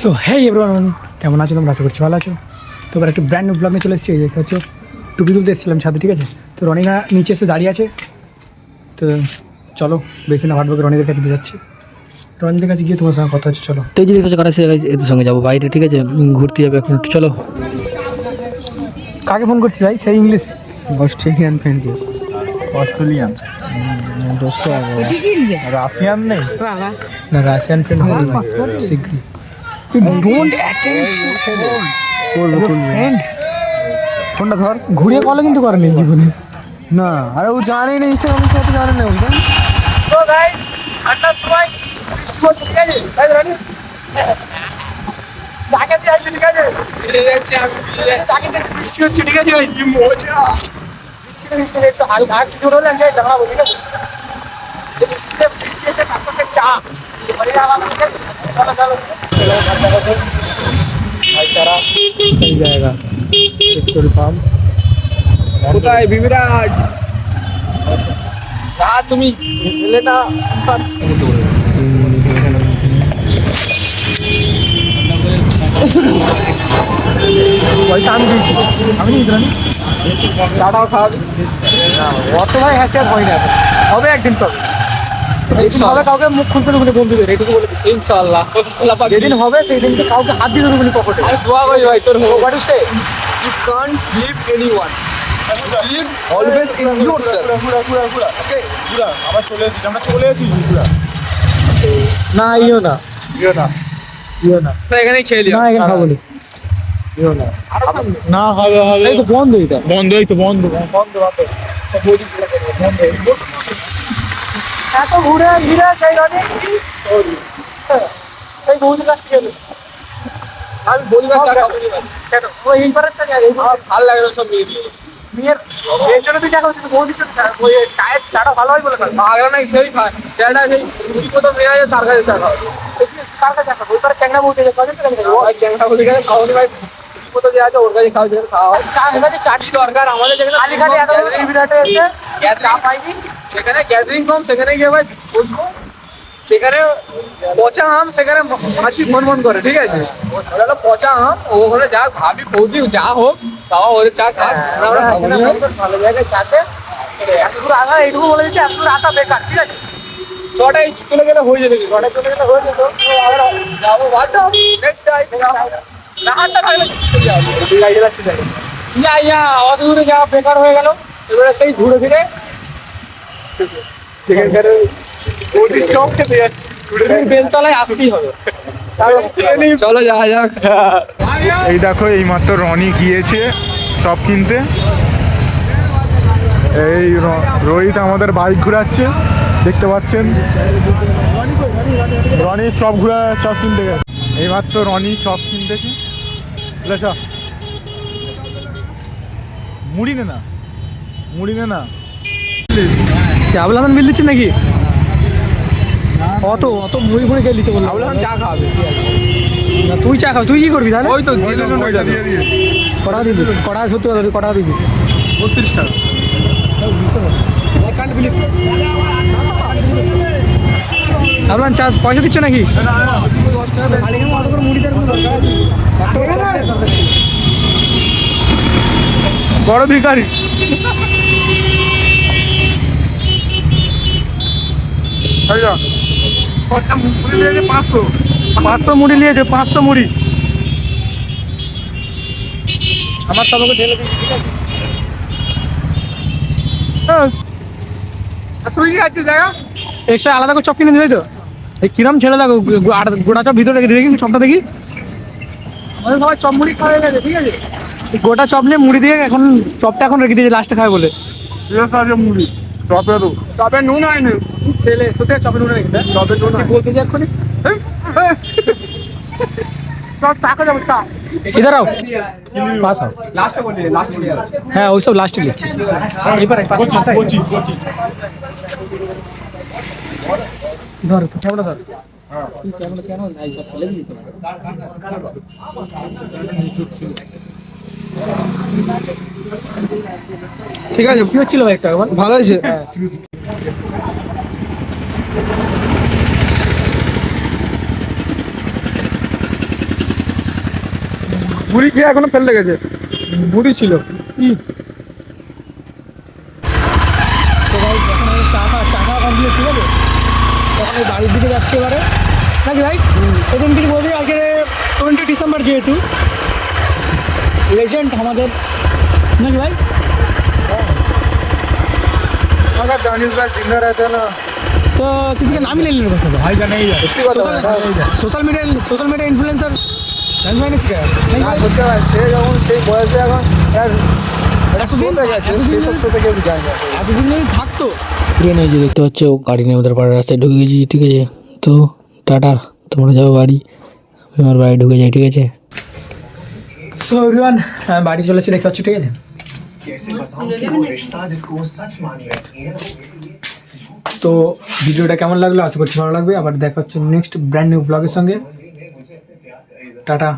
So hey everyone কেমন আছো তোমরা? আশা করছি ভালো আছো। তো এবার একটা ব্র্যান্ড নিউ ব্লগ নিয়ে চলে এসেছি। এই দেখতে হচ্ছে টুপি তুলতে এসেছিলাম ছাদে ঠিক আছে? তো রনিরা নিচে এসে দাঁড়িয়ে আছে। তো চলো বেশি না ভাটবকে রনিদের কাছে দিয়ে যাচ্ছি। রনিদের কাছে গিয়ে তোমার সঙ্গে কথা হচ্ছে চলো। তো এই যে দেখতে করা এদের সঙ্গে যাব বাইরে ঠিক আছে? ঘুরতে যাবে এখন একটু চলো। কাকে ফোন করছি ভাই? সেই ইংলিশ অস্ট্রেলিয়ান ফ্রেন্ডকে অস্ট্রেলিয়ান। দোস্ত রাশিয়ান নেই? না রাশিয়ান ফ্রেন্ড হবে শীঘ্রই ডোন্ট ফ্রেন্ড ফোনটা ধর। ঘুরিয়ে কলে কিন্তু করেনি জীবনে। না আরে ও জানে না ইনস্টাগ্রাম সাথে জানে না বুঝলেন তো গাইস ঠান্ডার সময় ঠিক আছে? তাই রানি দিয়ে আসছে ঠিক আছে? জ্যাকেট দিয়ে বৃষ্টি হচ্ছে ঠিক আছে? মজা। একটু হালকা হলে আমি বৃষ্টি হচ্ছে তার চা? চলো চলো। জায়গা পেট্রোল পাম্প তুমি না। পয়সা আমি দিয়েছি। আমি অত ভাই হ্যাঁ হয় না। হবে একদিন তবে। হবে কাউকে মুখ খুলতে দেবো না বন্ধুদের এইটুকু বলে দিচ্ছি। ইনশাআল্লাহ যেদিন হবে সেই দিনকে কাউকে হাত দেবো পকেটে। আমি দোয়া করি ভাই তোর হোক হোয়াট ইউ সে yourself. পুরা পুরা পুরা Okay? পুরা আমরা চলে এসেছি আমরা চলে এসেছি পুরা। না ইও না। ইও না। ইও না। তো এখানেই খেয়ে না এখানে খাব ইও না। না হবে হবে। এই তো বন্ধ এটা বন্ধ এই তো বন্ধ। বন্ধ হবে এত ঘুরে ঘিরে সেই অনেক সেই বন্ধুর কাছ থেকে এলো। আমি বলি না চা খাব কেন? ওই এই পারের থেকে ভালো লাগে না সব মেয়ে মেয়ের মেয়ের জন্য তুই চা খাচ্ছিস বৌদির জন্য চা ওই চায়ের চাটা ভালো হয় বলে খাবে পাগলা নাই সেই খায় যেটা সেই দুই কোথাও মেয়ে আছে তার কাছে চা খাও কার কাছে চা খাব? ওই পারে চ্যাংড়া বৌদি কাছে চা খাব? চ্যাংরা বলি কাছে খাও ভাই। কাছে খাওয়া হয়। চা এবারে দরকার আমাদের চা পাইনি? সেখানে গ্যাদারিং কম সেখানে গিয়ে ভাই বসবো। সেখানে পচা আম সেখানে মাছি মন মন করে ঠিক আছে? ওটা হলো পচা আম ও ওখানে যা ভাবি বৌদি যা হোক তাও ওদের চা খা আমরা খাব। ভালো জায়গায় চাতে এত দূর আগা এইটুকু বলে দিচ্ছি এত দূর আসা বেকার ঠিক আছে? ছটায় চলে গেলে হয়ে যেতে কিছু ছটা চলে গেলে হয়ে যেত। আমরা যাব বাদ দাও নেক্সট টাইম রাহাতটা থাকলে চলে যাব। ইয়া ইয়া অত দূরে যাওয়া বেকার হয়ে গেল। এবারে সেই ঘুরে ফিরে সেখানকার বেলতলায় আসতেই হবে। চলো যাওয়া যাক। এই দেখো এই মাত্র রনি গিয়েছে সব কিনতে। এই রোহিত আমাদের বাইক ঘোরাচ্ছে দেখতে পাচ্ছেন? রনি চপ ঘুরা চপ কিনতে গেছে। এই মাত্র রনি চপ কিনতেছে। মুড়ি নে না মুড়ি নে না। আবলামান বিল দিচ্ছে নাকি? অত অত মুড়ি মুড়ি খেয়ে দিতে বলল। ভাবলাম চা খাবে না, তুই চা খাবি তুই কি করবি তাহলে? ওই তো পয়সা দিয়ে দিয়ে কটা দিয়েছিস? কটা সত্যি কথা তুই কটা দিয়েছিস? বত্রিশ টাকা। আপনার চা পয়সা দিচ্ছ নাকি? দশ টাকা পাঁচশো পাঁচশো মুড়ি নিয়েছে পাঁচশো মুড়ি। আমার সবাইকে ঢেলে ঠিক আছে? হ্যাঁ। তুই কি আছিস দেখা? এক্সট্রা আলাদা করে চপ কিনে দিই তো। এই কিরম ছেলে দেখো গোটা চপ ভিতরে রেখে দেখি চপটা দেখি। আমাদের সবাই চপ মুড়ি খাওয়া গেছে ঠিক আছে? গোটা চপ নিয়ে মুড়ি দিয়ে এখন চপটা এখন রেখে দিয়েছে লাস্টে খাবে বলে। ঠিক মুড়ি চপেরও তবে নুন হয়নি ছেলে সত্যি চপের নুনে রেখে চপের নুন বলতে যাক এক্ষুনি? চপ তাকে যাব তা ইধার আও পাস আও লাস্টে বলি লাস্টে বলি হ্যাঁ ওইসব লাস্টে লিখছি ধর ক্যামেরা ধর? ক্যামেরা কেন এই সব ফেলে দিলি তো? ঠিক আছে। হচ্ছিল ভাই একটা ভালো হয়েছে। বুড়ি খেয়ে এখনও ফেলতে গেছে? বুড়ি ছিল। কমপ্লিট ঠিক আছে? তখন এই বাড়ির দিকে যাচ্ছে এবারে। নাকি ভাই? প্রথম কিছু বলবি আজকে টোয়েন্টি ডিসেম্বর যেহেতু লেজেন্ড আমাদের নাকি ভাই? আমার দানিশ ভাই না। তো কিছুকে নামি নিলেন কথা। ভাই social media social media influencer জানিস ভাই সত্যি ভাই হ্যাঁ। সে যখন সেই বয়সে এখন আর এতদিন থাকতো। ট্রেনে যে দেখতে পাচ্ছ গাড়ি নিয়ে ওদের পাড়ার রাস্তায় ঢুকে গেছি ঠিক আছে? তো টাটা তোমরা যাও বাড়ি। আমি আমার বাড়ি ঢুকে যাই ঠিক আছে? সো এভরিওয়ান বাড়ি চলেছি দেখতে পাচ্ছ ঠিক আছে? তো ভিডিওটা কেমন লাগল আশা করছি ভালো লাগবে। আবার দেখা হচ্ছে নেক্সট ব্র্যান্ড নিউ ব্লগের সঙ্গে। টাটা